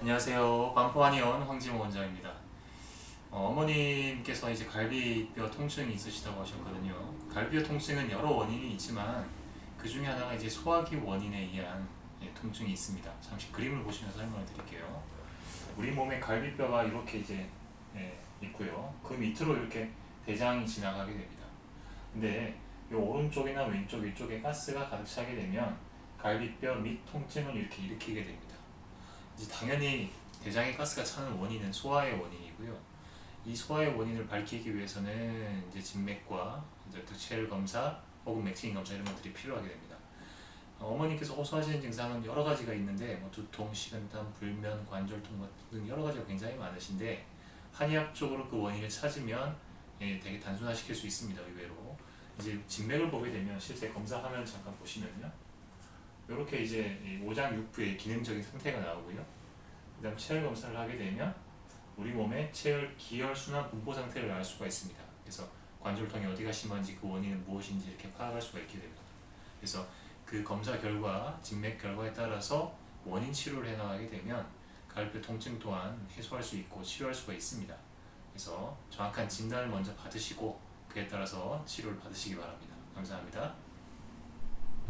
안녕하세요. 반포한의원 황지모 원장입니다. 어, 머님께서 이제 갈비뼈 통증이 있으시다고 하셨거든요. 갈비뼈 통증은 여러 원인이 있지만 그 중에 하나가 이제 소화기 원인에 의한 예, 통증이 있습니다. 잠시 그림을 보시면서 설명을 드릴게요. 우리 몸에 갈비뼈가 이렇게 이제 예, 있고요. 그 밑으로 이렇게 대장이 지나가게 됩니다. 근데 이 오른쪽이나 왼쪽 위쪽에 가스가 가득 차게 되면 갈비뼈 밑 통증을 이렇게 일으키게 됩니다. 이제 당연히 대장에 가스가 차는 원인은 소화의 원인이고요. 이 소화의 원인을 밝히기 위해서는 이제 진맥과 이제 또 체열 검사 혹은 맥체인 검사 이런 것들이 필요하게 됩니다. 어, 어머니께서 호소하시는 증상은 여러 가지가 있는데 뭐 두통, 식은땀, 불면, 관절통 등 여러 가지가 굉장히 많으신데 한의학적으로 그 원인을 찾으면 예, 되게 단순화시킬 수 있습니다. 의외로 이제 진맥을 보게 되면 실제 검사하면 잠깐 보시면요. 이렇게 이제 이 오장 육부의 기능적인 상태가 나오고요. 그 다음 체열 검사를 하게 되면 우리 몸의 체열 기혈 순환 분포 상태를 알 수가 있습니다. 그래서 관절통이 어디가 심한지 그 원인은 무엇인지 이렇게 파악할 수가 있게 됩니다. 그래서 그 검사 결과 진맥 결과에 따라서 원인 치료를 해나가게 되면 갈비뼈 통증 또한 해소할 수 있고 치료할 수가 있습니다. 그래서 정확한 진단을 먼저 받으시고 그에 따라서 치료를 받으시기 바랍니다. 감사합니다.